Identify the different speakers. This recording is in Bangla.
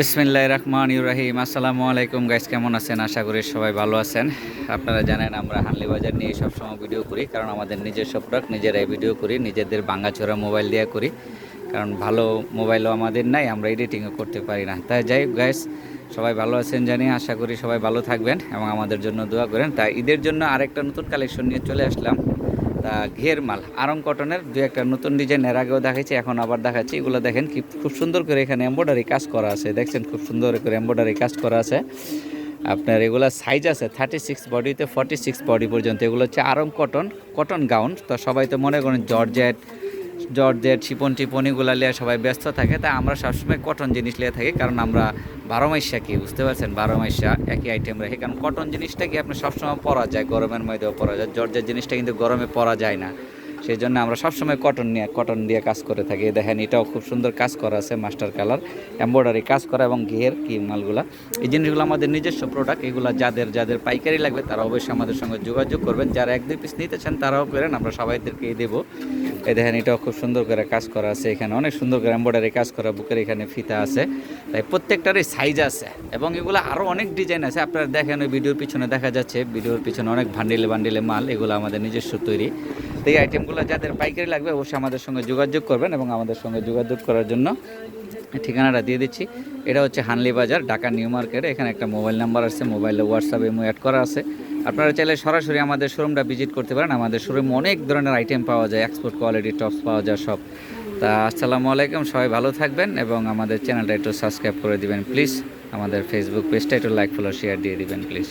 Speaker 1: বিসমিল্লাহ রহমান ইউরাহিম আসসালামু আলাইকুম গাইস কেমন আছেন? আশা করি সবাই ভালো আছেন। আপনারা জানেন আমরা হানলি বাজার নিয়ে সবসময় ভিডিও করি, কারণ আমাদের নিজস্ব প্রোডাক্ট নিজেরাই ভিডিও করি, নিজেদের ভাঙাচোরা মোবাইল দিয়ে করি। কারণ ভালো মোবাইলও আমাদের নাই, আমরা এডিটিংও করতে পারি না। তাই যাই গাইস সবাই ভালো আছেন জানি, আশা করি সবাই ভালো থাকবেন এবং আমাদের জন্য দোয়া করেন। তাই ঈদের জন্য আরেকটা নতুন কালেকশন নিয়ে চলে আসলাম। ঘের মাল। আরং কটনের দু একটা নতুন ডিজাইন এর আগেও দেখাচ্ছি এখন আবার দেখাচ্ছি। এগুলো দেখেন কি খুব সুন্দর করে এখানে এম্ব্রয়ডারি কাজ করা আছে। দেখছেন খুব সুন্দর করে এম্ব্রয়ডারি কাজ করা আছে। আপনার এগুলো সাইজ আছে থার্টি সিক্স বডিতে ফর্টি সিক্স বডি পর্যন্ত। এগুলো হচ্ছে আরং কটন কটন গাউন তো সবাই তো মনে করেন জর্জেট জর্জেট, শিপন টিপনি গুলা নিয়ে সবাই ব্যস্ত থাকে। তাই আমরা সবসময় কটন জিনিস নিয়ে থাকি, কারণ আমরা বারো মাইশা কি, বুঝতে পারছেন? বারো মাইশা একই আইটেম রাখি। কারণ কটন জিনিসটা কি, আপনি সবসময় পরা যায়, গরমের মধ্যেও পরা যায়। জর্জের জিনিসটা কিন্তু গরমে পরা যায় না। সেই জন্য আমরা সবসময় কটন নিয়ে কটন দিয়ে কাজ করে থাকি। দেখেন, এটাও খুব সুন্দর কাজ করা আছে মাস্টার কালার এম্ব্রয়ডারি কাজ করা এবং ঘের কি মালগুলা। এই জিনিসগুলো আমাদের নিজস্ব প্রোডাক্ট এগুলো যাদের যাদের পাইকারি লাগবে তারা অবশ্যই আমাদের সঙ্গে যোগাযোগ করবেন। যারা এক দুই পিস নিতে চান তারাও করেন আমরা সবাইদেরকেই দেবো। এই দেখেন, এটাও খুব সুন্দর করে কাজ করা আছে এখানে, অনেক সুন্দর করে এম্ব্রয়ডারি কাজ করা, বুকের এখানে ফিতা আছে। তাই প্রত্যেকটারই সাইজ আছে এবং এগুলো আরও অনেক ডিজাইন আছে। আপনারা দেখেন ওই ভিডিওর পিছনে দেখা যাচ্ছে ভিডিওর পিছনে অনেক ভান্ডিলে ভান্ডিলে মাল, এগুলো আমাদের নিজস্ব তৈরি। তো এই আইটেমগুলো যাদের পাইকারি লাগবে অবশ্যই আমাদের সঙ্গে যোগাযোগ করবেন এবং আমাদের সঙ্গে যোগাযোগ করার জন্য ঠিকানাটা দিয়ে দিচ্ছি। এটা হচ্ছে হানলি বাজার, ঢাকা নিউ মার্কেটে। এখানে একটা মোবাইল নাম্বার আছে, মোবাইলে হোয়াটসঅ্যাপ এমও অ্যাড করা আছে। আপনারা চাইলে সরাসরি আমাদের শোরুমটা ভিজিট করতে পারেন। আমাদের শোরুমে অনেক ধরনের আইটেম পাওয়া যায় এক্সপোর্ট কোয়ালিটি টপস পাওয়া যায়, সব। তা আসসালামু আলাইকুম, সবাই ভালো থাকবেন এবং আমাদের চ্যানেলটা একটু সাবস্ক্রাইব করে দিবেন প্লিজ আমাদের ফেসবুক পেজটা একটু লাইক ফলো শেয়ার দিয়ে দিবেন প্লিজ